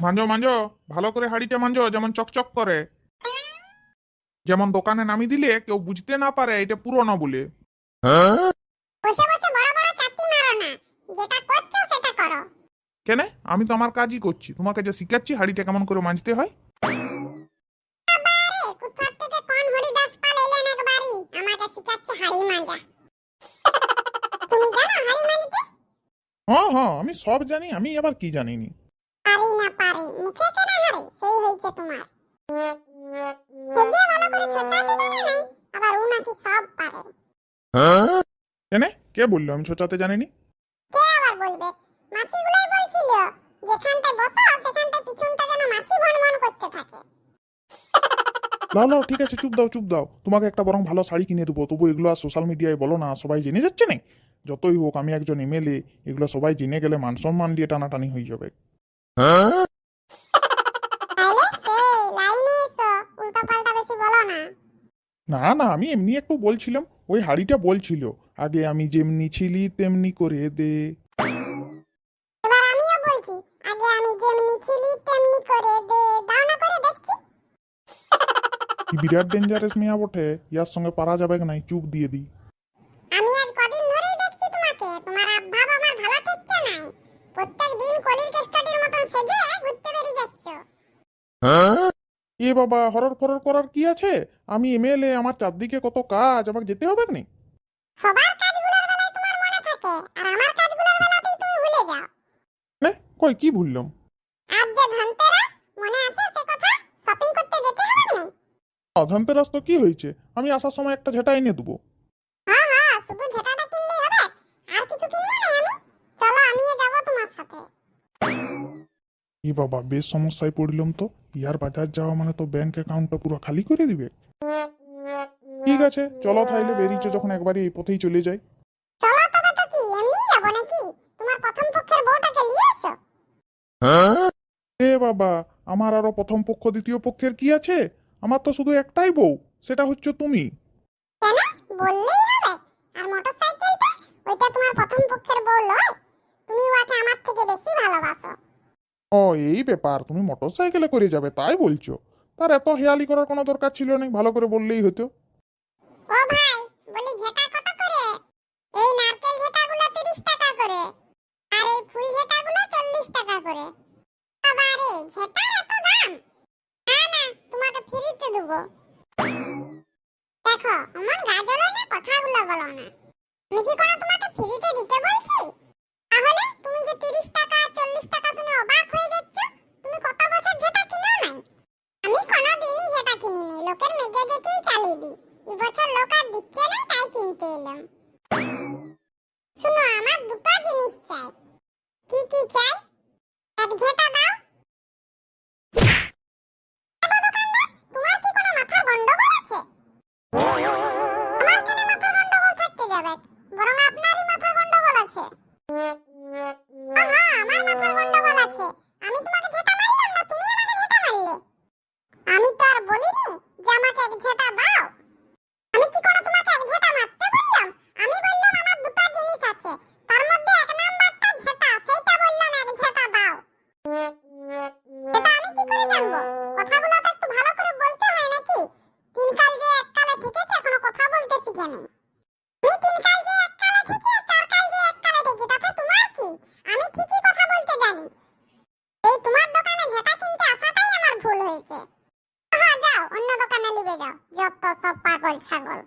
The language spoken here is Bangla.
মাঞ্জো মাঞ্জো ভালো করে হাড়িটা মাঞ্জো যেমন চকচক করে। যেমন দোকানে নামি দিলে কেউ বুঝতে না পারে এটা পুরনো বলে। কেন? আমি তো আমার কাজই করছি। তোমাকে যে শিখাচ্ছি হাড়িটা কেমন করে মাঞ্জতে হয়। হ্যাঁ হ্যাঁ আমি সব জানি আমি আবার কি জানিনি? মুখে কেনা সেই তোমার। ভালো করে ছোচাতে জানে নাই আবার ও নাকি সব পারে। কেন? কে বলল? আমি ছোচাতে জানিনি। কে আবার বলবে? মাছিগুলাই বলছিল বসো পিছনটা যেন মাছি ভনভন করতে থাকে। লাও লাও ঠিক আছে চুপ দাও চুপ দাও। তোমাকে একটা বরং ভালো শাড়ি কিনে দেবো। তবু এগুলো আর সোশ্যাল মিডিয়ায় বলো না সবাই জেনে যাচ্ছে না? যতই হোক আমি একজন এমএলএ এগুলো সবাই জেনে গেলে মান সম্মান দিয়ে টানাটানি হয়ে যাবে তাহলে সেই লাইনে এসো উল্টো পাল্টা বেশি বলো না না না আমি এমনি একটু বলছিলাম ওই হাড়িটা বলছিল আগে আমি যেমনি ছিলি তেমনি করে দে। এবার আমিও বলছি আগে আমি যেমনি ছিলি তেমনি করে দে। দাও না করে দেখছি। বিরাট ডেঞ্জারাস মেয়া বটে ইয়ার সঙ্গে পারা যাবে নাই চুপ দিয়ে দিই আমি আজ কদিন ধরেই দেখছি তোমাকে তোমার আভাব আমার ভালো ঠেকছে নাই। প্রত্যেক দিন কলির কেষ্টটির মতন সেজে এ বাবা হরর ফরর করার কি আছে? আমি এমএলএ আমার চারদিকে কত কাজ আমাকে যেতে হবে না সবার কাজগুলোর বেলায় তোমার মনে থাকে আর আমার কাজগুলোর বেলাতেই তুমি ভুলে যাও। না কই কি ভুললাম? আজ যে ধনতেরাস মনে আছে সে কথা? শপিং করতে যেতে হবে না ধনতেরাস তো কি হয়েছে? আমি আসার সময় একটা ঝেটা এনে দেবো হ্যাঁ হ্যাঁ শুধু ঝেঁটাটা কিনলেই হবে আর কিছু কিনবো না আমি চলো আমিও যাব তোমার সাথে এ বাবা বেশ সমস্যায় পড়লাম তো। ইয়ার বাজার যাওয়া মানে তো ব্যাংক অ্যাকাউন্টটা পুরো খালি করে দিবে। ঠিক আছে চলো তাইলে বেরিয়েছে যখন একবারই এই পথেই চলে যাই। চলো তবে তো কি এমনি যাব নাকি? তোমার প্রথম পক্ষের বউটাকে নিয়ে এসো। এ বাবা আমার আরও প্রথম পক্ষ দ্বিতীয় পক্ষের কি আছে? আমার তো শুধু একটাই বউ সেটা হচ্ছে তুমি। কেন? বললেই হবে। আর মোটরসাইকেলটা ওইটা তোমার প্রথম পক্ষের বউ লয় তুমি ওকে আমার থেকে ও, এই ব্যাপার, তুমি মোটর সাইকেলে করে যাবে, তাই বলছো। তার এত হেয়ালি করার কোনো দরকার ছিল না ভালো করে বললেই হতো। ও ভাই, বলি ঝেটা কত করে? এই নারকেল ঝেটাগুলো 30 টাকা করে, আর এই ফুল ঝেটাগুলো 40 টাকা করে। বাবারে ঝেটার এত দাম? না না, তোমাকে ফ্রিতে দেবো। দেখো, আমার গাজলে না কথাগুলো চালিবি এবছর লোক আর দিচ্ছে না, তাই কিনতে এলাম। শুনো, আমার দুটো জিনিস চাই। কি কি চাই? নেই আমি তিন কাল যে এক কালে চার কাল যে এক তোমার কি? আমি ঠিকই কথা বলতে জানি। এই তোমার দোকানে কিনতে আসাটাই আমার ভুল হয়েছে। হ্যাঁ যাও, অন্য দোকানে যাও। যত সব পাগল ছাগল।